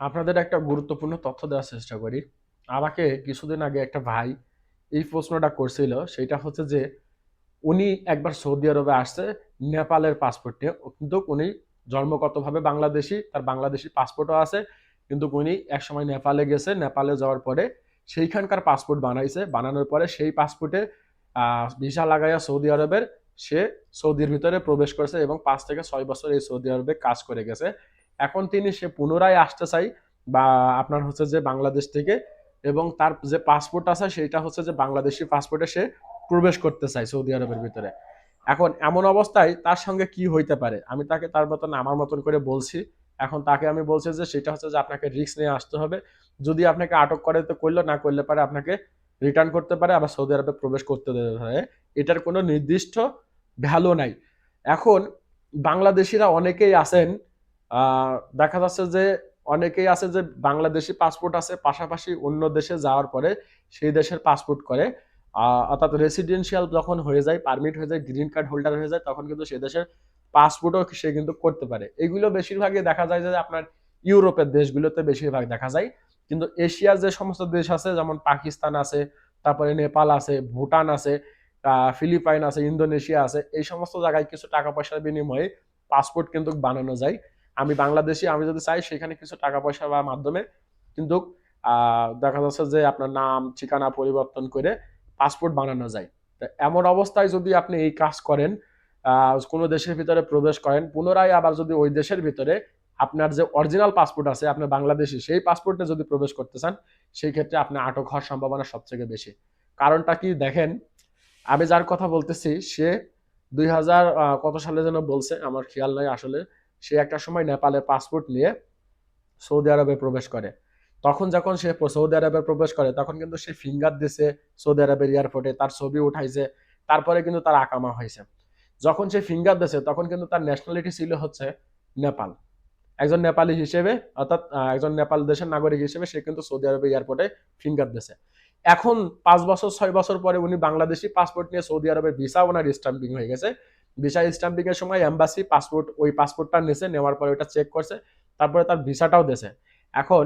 আপনাদের একটা গুরুত্বপূর্ণ তথ্য দেওয়ার চেষ্টা করি। আমাকে কিছুদিন আগে একটা ভাই এই প্রশ্নটা করছিল, সেটা হচ্ছে যে, উনি একবার সৌদি আরবে আসছে, নেপালের পাসপোর্ট নিয়ে। কিন্তু উনি জন্মগতভাবে বাংলাদেশি, তার বাংলাদেশি পাসপোর্টও আছে। কিন্তু উনি একসময় নেপালে গেছে, নেপালে যাওয়ার পরে সেইখানকার পাসপোর্ট বানাইছে। বানানোর পরে সেই পাসপোর্টে ভিসা লাগাইয়া সৌদি আরবের, সে সৌদির ভিতরে প্রবেশ করেছে এবং পাঁচ থেকে ছয় বছর এই সৌদি আরবে কাজ করে গেছে। এখন তিনি সে পুনরায় আসতে চাই বা আপনার হচ্ছে যে বাংলাদেশ থেকে এবং তার যে পাসপোর্ট আছে সেটা হচ্ছে যে বাংলাদেশি পাসপোর্টে সে প্রবেশ করতে চায় সৌদি আরবের ভিতরে। এখন এমন অবস্থায় তার সঙ্গে কি হইতে পারে? আমি তাকে তার মতন আমার মতন করে বলছি। এখন তাকে আমি বলছি যে সেটা হচ্ছে যে আপনাকে রিস্ক নিয়ে আসতে হবে। যদি আপনাকে আটক করে তো করল না করলে পারে আপনাকে রিটার্ন করতে পারে আবার সৌদি আরবে প্রবেশ করতে পারে। এটার কোনো নির্দিষ্ট ভ্যালু নাই। এখন বাংলাদেশিরা অনেকেই আহ, দেখা যাচ্ছে যে অনেকেই আছে যে বাংলাদেশি পাসপোর্ট আছে, পাশাপাশি অন্য দেশে যাওয়ার পরে সেই দেশের পাসপোর্ট করে। অর্থাৎ রেসিডেন্সিয়াল যখন হয়ে যায় পারমিট হয়ে যায় গ্রিন কার্ড হোল্ডার হয়ে যায়, তখন কিন্তু সে দেশের পাসপোর্টও সে কিন্তু করতে পারে। এগুলো বেশিরভাগই দেখা যায় যে আপনার ইউরোপের দেশগুলোতে বেশিরভাগ দেখা যায়। কিন্তু এশিয়ার যে সমস্ত দেশ আছে, যেমন পাকিস্তান আছে, তারপরে নেপাল আছে, ভুটান আছে ফিলিপাইন আছে, ইন্দোনেশিয়া আছে, এই সমস্ত জায়গায় কিছু টাকা পয়সার বিনিময়ে পাসপোর্ট কিন্তু বানানো যায়। আমি বাংলাদেশি, আমি যদি চাই সেখানে কিছু টাকা পয়সা বা মাধ্যমে, কিন্তু দেখা যাচ্ছে যে আপনার নাম, ঠিকানা পরিবর্তন করে পাসপোর্ট বানানো যায়। এমন অবস্থায় যদি আপনি এই কাজ করেন কোনো দেশের ভিতরে প্রবেশ করেন, পুনরায় আবার যদি ওই দেশের ভিতরে আপনার যে অরিজিনাল পাসপোর্ট আছে আপনার বাংলাদেশি, সেই পাসপোর্টে যদি প্রবেশ করতে চান, সেই ক্ষেত্রে আপনার আটক হওয়ার সম্ভাবনা সবথেকে বেশি। কারণটা কি? দেখেন, আমি যার কথা বলতেছি, সে দুই হাজার কত সালে যেন বলছে, আমার খেয়াল নাই আসলে সে একটা সময় নেপালে পাসপোর্ট নিয়ে সৌদি আরবে প্রবেশ করে। তখন যখন সে সৌদি আরবে প্রবেশ করে, তখন কিন্তু সে ফিঙ্গার দিছে সৌদি আরবের এয়ারপোর্টে তার ছবি উঠাইছে, তারপরে কিন্তু তার আকামা হয়েছে। যখন সে ফিঙ্গার দিছে, তখন কিন্তু তার ন্যাশনালিটি ছিল হচ্ছে নেপাল। একজন নেপালি হিসেবে, অর্থাৎ একজন নেপাল দেশের নাগরিক হিসেবে সে কিন্তু সৌদি আরবে এয়ারপোর্টে ফিঙ্গার দিছে। এখন পাঁচ বছর, ছয় বছর পরে উনি বাংলাদেশি পাসপোর্ট নিয়ে সৌদি আরবের ভিসা ওনার স্টাম্পিং হয়ে গেছে। ভিসা স্টাম্পিং এর সময় এম্বাসি পাসপোর্ট ওই পাসপোর্টটা নিছে, নেওয়ার পরে ওটা চেক করছে, তারপরে তার ভিসাটাও দেছে। এখন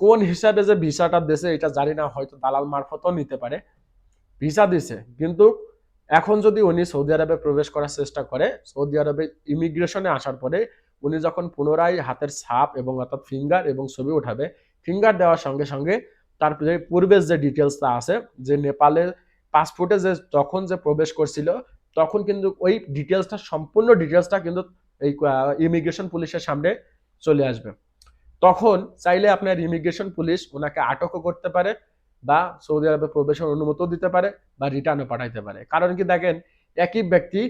কোন হিসাবে যে ভিসাটা দেছে এটা জানি না, হয়তো দালাল মারফতও নিতে পারে। ভিসা দিছে, কিন্তু এখন যদি উনি সৌদি আরবে প্রবেশ করার চেষ্টা করে, সৌদি আরবে ইমিগ্রেশনে আসার পরে উনি যখন পুনরায় হাতের ছাপ এবং অর্থাৎ ফিঙ্গার এবং ছবি উঠাবে ফিঙ্গার দেওয়ার সঙ্গে সঙ্গে তার পূর্বের যে ডিটেলসটা আছে, যে নেপালের পাসপোর্টে যে তখন যে প্রবেশ করছিল তখন কিন্তু ওই ডিটেলসটা সম্পূর্ণ ডিটেলসটা কিন্তু এই ইমিগ্রেশন পুলিশের সামনে চলে আসবে। তখন চাইলে আপনার ইমিগ্রেশন পুলিশ ওনাকে আটকও করতে পারে বা সৌদি আরবে প্রবেশের অনুমতিও দিতে পারে বা রিটার্নও পাঠাইতে পারে। কারণ কি দেখেন, একই ব্যক্তি,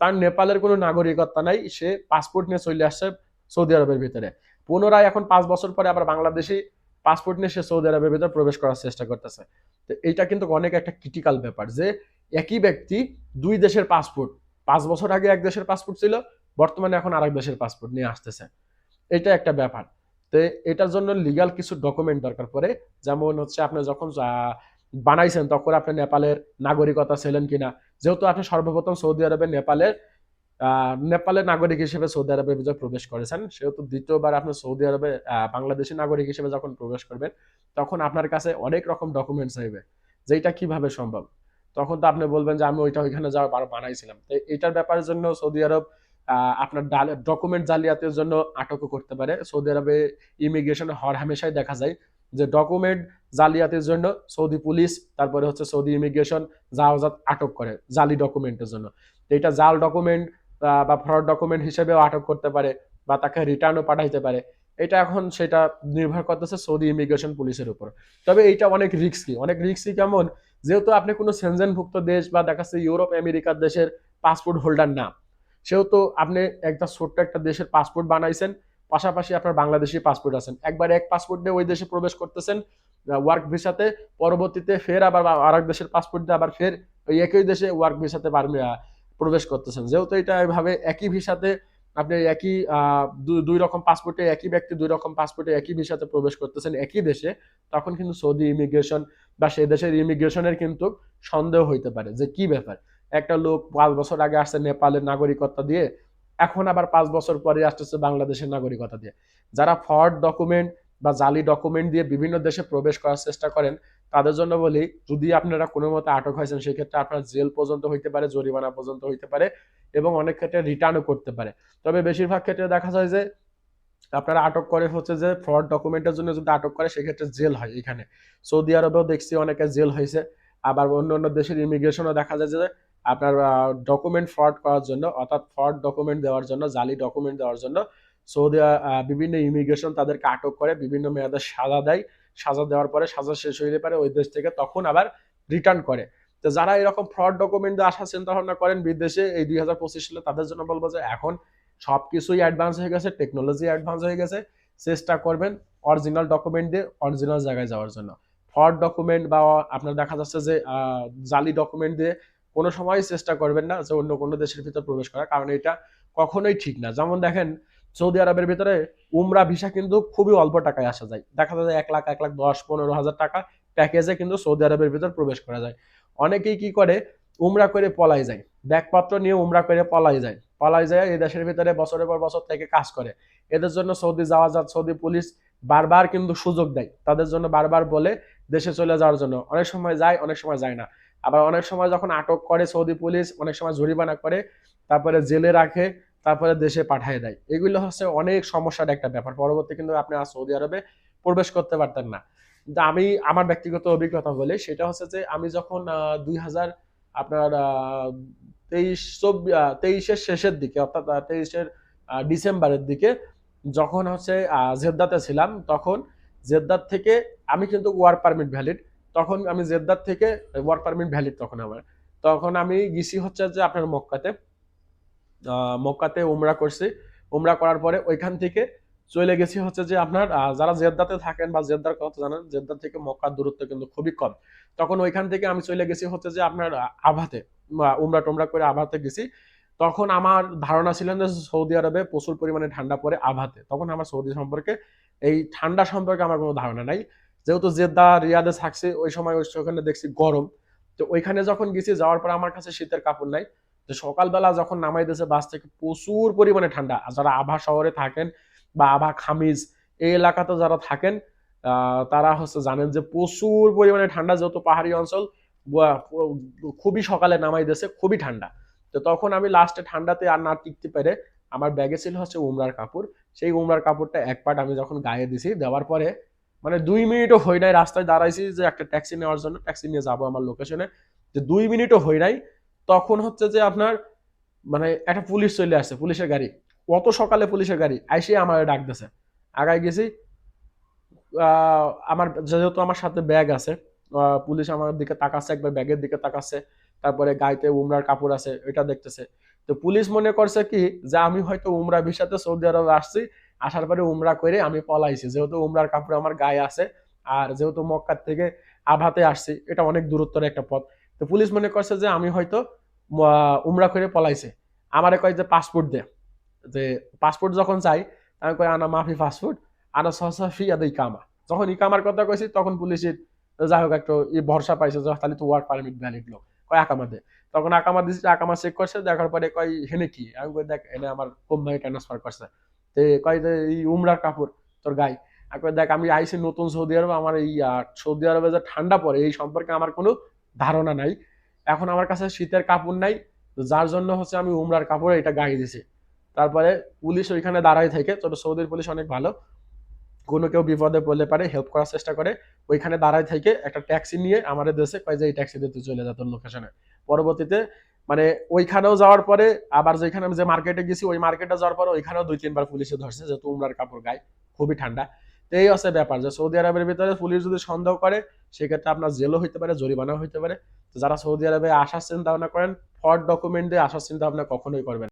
তার নেপালের কোনো নাগরিকত্ব নাই, সে পাসপোর্ট নিয়ে চলে আসছে সৌদি আরবের ভিতরে। পুনরায় এখন পাঁচ বছর পরে আবার বাংলাদেশি পাসপোর্ট নিয়ে সে সৌদি আরবের ভিতরে প্রবেশ করার চেষ্টা করতেছে। তো এইটা কিন্তু অনেক একটা ক্রিটিক্যাল ব্যাপার যে একই ব্যক্তি দুই দেশের পাসপোর্ট পাঁচ বছর আগে এক দেশের পাসপোর্ট ছিল, বর্তমানে এখন আরেক দেশের পাসপোর্ট নিয়ে আসতেছে। এটা একটা ব্যাপার। তো এটার জন্য লিগাল কিছু ডকুমেন্ট দরকার পড়ে। যেমন হচ্ছে আপনি যখন বানাইছেন, তখন আপনি নেপালের নাগরিকতা ছিলেন কিনা? যেহেতু আপনি সর্বপ্রথম সৌদি আরবে, নেপালের নেপালের নাগরিক হিসেবে সৌদি ভিতরে প্রবেশ করেছেন, সেহেতু দ্বিতীয়বার আপনি সৌদি আরবে বাংলাদেশি নাগরিক হিসেবে যখন প্রবেশ করবেন, তখন আপনার কাছে অনেক রকম ডকুমেন্টস চাইবে যে এটা কীভাবে সম্ভব? তখন তো আপনি বলবেন যে আমি ওইটা ওইখানে যাওয়ার বার বানাইছিলাম। তো এটার ব্যাপারের জন্য সৌদি আরব আপনার ডকুমেন্ট জালিয়াতির জন্য আটকও করতে পারে। সৌদি আরবে ইমিগ্রেশনে হর হামেশাই দেখা যায় যে ডকুমেন্ট জালিয়াতির জন্য সৌদি পুলিশ, তারপরে হচ্ছে সৌদি ইমিগ্রেশন জাহাজাত আটক করে জালি ডকুমেন্টের জন্য। তো এটা জাল ডকুমেন্ট বা ফ্রড ডকুমেন্ট হিসেবেও আটক করতে পারে বা তাকে রিটার্নও পাঠাইতে পারে। এটা এখন সেটা নির্ভর করতেছে সৌদি ইমিগ্রেশন পুলিশের উপর। তবে এইটা অনেক রিস্কি অনেক রিস্কি কেমন যেহেতু আপনি কোনো সেনজেনভুক্ত দেশ বা দেখাচ্ছে ইউরোপ আমেরিকার দেশের পাসপোর্ট হোল্ডার না, সেহেতু আপনি একটা ছোট্ট একটা দেশের পাসপোর্ট বানাইছেন, পাশাপাশি আপনার বাংলাদেশি পাসপোর্ট আছেন। একবার এক পাসপোর্ট দিয়ে ওই দেশে প্রবেশ করতেছেন ওয়ার্ক ভিসাতে, পরবর্তীতে ফের আবার আরেক দেশের পাসপোর্ট দিয়ে আবার ফের ওই একই দেশে ওয়ার্ক ভিসাতে প্রবেশ করতেছেন। যেহেতু এটা এভাবে একই ভিসাতে আপনি একই দুই রকম পাসপোর্টে, একই ব্যক্তি দুই রকম পাসপোর্টে একই ভিসাতে প্রবেশ করতেছেন একই দেশে, তখন কিন্তু সৌদি ইমিগ্রেশন বা সেই দেশের ইমিগ্রেশনের কিন্তু সন্দেহ হইতে পারে যে কি ব্যাপার? একটা লোক পাঁচ বছর আগে আসছে নেপালের নাগরিকত্ব দিয়ে, এখন আবার পাঁচ বছর পরে আসতেছে বাংলাদেশের নাগরিকতা দিয়ে। যারা ফ্রড ডকুমেন্ট বা জালি ডকুমেন্ট দিয়ে বিভিন্ন দেশে প্রবেশ করার চেষ্টা করেন, তাদের জন্য বলি, যদি আপনারা কোনো মতে আটক হয়েছেন, সেক্ষেত্রে আপনার জেল পর্যন্ত হইতে পারে, জরিমানা পর্যন্ত হইতে পারে এবং অনেক ক্ষেত্রে রিটার্নও করতে পারে। তবে বেশিরভাগ ক্ষেত্রে দেখা যায় যে, আপনারা আটক করে হচ্ছে যে ফ্রড ডকুমেন্টের জন্য যদি আটক করে, সেক্ষেত্রে জেল হয় এখানে। সৌদি আরবেও দেখছি অনেকে জেল হয়েছে, আবার অন্য অন্য দেশের ইমিগ্রেশনও দেখা যায় যে, আপনার ডকুমেন্ট ফ্রড করার জন্য, অর্থাৎ ফ্রড ডকুমেন্ট দেওয়ার জন্য, জালি ডকুমেন্ট দেওয়ার জন্য সৌদি বিভিন্ন ইমিগ্রেশন তাদেরকে আটক করে, বিভিন্ন মেয়াদে সাজা দেয়। সাজা দেওয়ার পরে সাজা শেষ হয়ে পারে ওই দেশ থেকে তখন আবার রিটার্ন করে। তো যারা এরকম ফ্রড ডকুমেন্ট দিয়ে আসার চিন্তা ভাবনা করেন বিদেশে, এই দুই হাজার পঁচিশ সালে তাদের জন্য বলব যে এখন সবকিছুই অ্যাডভান্স হয়ে গেছে টেকনোলজি অ্যাডভান্স হয়ে গেছে। চেষ্টা করবেন অরিজিনাল ডকুমেন্ট দিয়ে অরিজিনাল জায়গায় যাওয়ার জন্য। ফ্রড ডকুমেন্ট বা, আপনার দেখা যাচ্ছে যে জালি ডকুমেন্ট দিয়ে কোনো সময় চেষ্টা করবেন না যে অন্য কোনো দেশের ভিতর প্রবেশ করা কারণ এটা কখনোই ঠিক না। যেমন দেখেন সৌদি আরবের ভিতরে উমরা ভিসা কিন্তু খুবই অল্প টাকায় আসা যায়। দেখা যায় এক লাখ এক লাখ দশ, পনেরো হাজার টাকা প্যাকেজে কিন্তু সৌদি আরবের ভিতর প্রবেশ করা যায়। অনেকেই কি করে, উমরা করে পলাই যায়। ব্যাগপত্র নিয়ে উমরা করে পলাই যায়। পলাই যায়, এই দেশের ভিতরে বছরের পর বছর থেকে কাজ করে। এদের জন্য সৌদি যাওয়া যা সৌদি পুলিশ বারবার কিন্তু সুযোগ দেয়। তাদের জন্য বারবার বলে দেশে চলে যাওয়ার জন্য। অনেক সময় যায়, অনেক সময় যায় না। আবার অনেক সময় যখন আটক করে সৌদি পুলিশ, অনেক সময় জরিমানা করে, তারপরে জেলে রাখে তারপরে দেশে পাঠিয়ে দেয়। এগুলো হচ্ছে অনেক সমস্যার একটা ব্যাপার। পরবর্তী কিন্তু আপনি আর সৌদি আরবে প্রবেশ করতে পারতেন না। কিন্তু আমি, আমার ব্যক্তিগত অভিজ্ঞতা বলে, সেটা হচ্ছে যে আমি যখন দুই হাজার আপনার তেইশ চব্বিশ তেইশের শেষের দিকে, অর্থাৎ তেইশের ডিসেম্বরের দিকে যখন হচ্ছে জেদ্দাতে ছিলাম, তখন জেদ্দার থেকে আমি কিন্তু ওয়ার্ক পারমিট ভ্যালিড। তখন আমি জেদ্দার থেকে, ওয়ার্ক পারমিট ভ্যালিড তখন আমার। তখন আমি গেছি হচ্ছে যে আপনার মক্কাতে। মক্কাতে উমরা করছি। উমরা করার পরে ওইখান থেকে চলে গেছি হচ্ছে যে আপনার যারা জেদ্দাতে থাকেন বা জেদ্দার কথা জানেন জেদ্দার থেকে মক্কার দূরত্ব কিন্তু খুবই কম। তখন ওইখান থেকে আমি চলে গেছি হচ্ছে যে আপনার আভাতে উমরা টুমরা করে আভাতে গেছি। তখন আমার ধারণা ছিল যে সৌদি আরবে প্রচুর পরিমাণে ঠান্ডা পড়ে আভাতে। তখন আমার সৌদি সম্পর্কে এই ঠান্ডা সম্পর্কে আমার কোনো ধারণা নাই। যেহেতু জেদ্দা, রিয়াদে থাকছি, ওই সময় ওই ওখানে দেখছি গরম। তো ওইখানে যখন গেছি, যাওয়ার পর আমার কাছে শীতের কাপড় নাই। তো সকালবেলা যখন নামাই দিয়েছে বাস থেকে প্রচুর পরিমাণে ঠান্ডা। আর যারা আভা শহরে থাকেন বা আভা খামিজ, এই এলাকাতে যারা থাকেন তারা হচ্ছে জানেন যে প্রচুর পরিমাণে ঠান্ডা। যেহেতু পাহাড়ি অঞ্চল খুবই সকালে নামাই দিয়েছে খুবই ঠান্ডা। তো তখন আমি লাস্টে ঠান্ডাতে আর না টিকতে পেরে আমার ব্যাগে ছিল হচ্ছে উমরার কাপড়। সেই উমরার কাপড়টা এক পাট আমি যখন গায়ে দিছি, দেওয়ার পরে মানে দুই মিনিটও হই নাই, রাস্তায় দাঁড়াইছি যে একটা ট্যাক্সি নেওয়ার জন্য। ট্যাক্সি নিয়ে যাব আমার লোকেশনে যে দুই মিনিটও হই নাই তখন হচ্ছে যে আপনার মানে একটা পুলিশ চলে আসছে, পুলিশের গাড়ি। অত সকালে পুলিশের গাড়ি আইসে আমার ডাক আগায় গেছি আমার যেহেতু আমার সাথে ব্যাগ আছে পুলিশ আমার দিকে তাকাচ্ছে, একবার ব্যাগের দিকে তাকাচ্ছে, তারপরে গাইতে উমরার কাপড় আছে এটা দেখতেছে। তো পুলিশ মনে করছে কি, যে আমি হয়তো উমরা ভিসাতে সৌদি আরবে আসছি, আসার পরে উমরা করে আমি পলাইছি। যেহেতু উমরার কাপড় আমার গায়ে আছে, আর যেহেতু মক্কার থেকে আভাতে আসছি, এটা অনেক দূরত্বের একটা পথ। তো পুলিশ মনে করছে যে আমি হয়তো উমরা করে পলাইছে। আমারে কয় যে পাসপোর্ট দে। যে পাসপোর্ট যখন চাই আমি কই আনা মাফি পাসপোর্ট আনা সহসা ফি আদা ইকামা। যখন ইকামার কথা কইছি, তখন পুলিশের যাই হোক একটু ই ভরসা পাইছে যে, তাহলে তো ওয়ার্ক পারমিট ভ্যালিড লোক। কয়, আকামা দে। তখন আকামা দিচ্ছে আকামা চেক করছে, দেখার পরে কয়, হেনে কি? আমি কই, দেখ, এনে আমার কোম্পানি ট্রান্সফার করছে। তে কয় যে, এই উমরার কাপড়, তোর গায়ে। আমি দেখ, আমি আইছি নতুন সৌদি আরব, আমার এই সৌদি আরবে যে ঠান্ডা পড়ে, এই সম্পর্কে আমার কোনো ধারণা নাই। এখন আমার কাছে শীতের কাপড় নাই, তো যার জন্য হচ্ছে আমি উমরার কাপড় এটা গায়ে দিছি। তারপরে পুলিশ ওইখানে দাঁড়ায় থেকে তবে সৌদির পুলিশ অনেক ভালো। কোনো কেউ বিপদে পড়লে পারে হেল্প করার চেষ্টা করে। ওইখানে দাঁড়ায় থেকে, একটা ট্যাক্সি নিয়ে আমাদের দেশে কয় যে এই ট্যাক্সি দিতে চলে যেত লোকেশনে পরবর্তীতে মানে ওইখানেও যাওয়ার পরে আবার যেখানে আমি যে মার্কেটে গেছি, ওই মার্কেটে যাওয়ার পরে ওইখানেও দুই তিনবার পুলিশে ধরছে যেহেতু উমরার কাপড় গায়ে, খুবই ঠান্ডা। এই আছে ব্যাপার, যে সৌদি আরবের ভিতরে পুলিশ যদি সন্দেহ করে, সেক্ষেত্রে আপনার জেলও হইতে পারে, জরিমানাও হইতে পারে যারা সৌদি আরবে আসার চিন্তা ভাবনা করেন ফর ডকুমেন্ট দিয়ে আসার চিন্তা ভাবনা কখনোই করবেন।